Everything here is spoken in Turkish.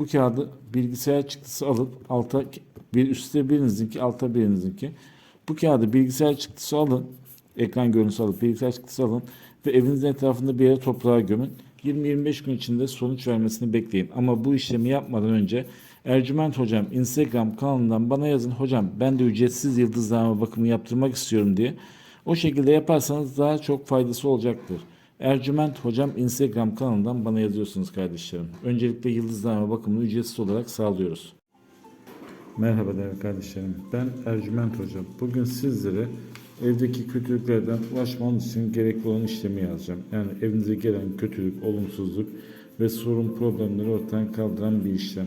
bu kağıdı bilgisayar çıktısı alıp alta bir üstte birinizinki alta birinizinki. Bu kağıdı bilgisayar çıktısı alın ekran görüntüsü alıp bilgisayar çıktısı alın ve evinizin etrafında bir yere toprağa gömün. 20-25 gün içinde sonuç vermesini bekleyin. Ama bu işlemi yapmadan önce Ercüment Hocam Instagram kanalından bana yazın. Hocam ben de ücretsiz yıldızlama bakımı yaptırmak istiyorum diye. O şekilde yaparsanız daha çok faydası olacaktır. Ercüment Hocam Instagram kanalından bana yazıyorsunuz kardeşlerim. Öncelikle yıldızlama bakımını ücretsiz olarak sağlıyoruz. Merhaba değerli kardeşlerim. Ben Ercüment Hoca. Bugün sizlere evdeki kötülüklerden ulaşmanız için gerekli olan işlemi yazacağım. Yani evinize gelen kötülük, olumsuzluk ve sorun problemleri ortadan kaldıran bir işlem.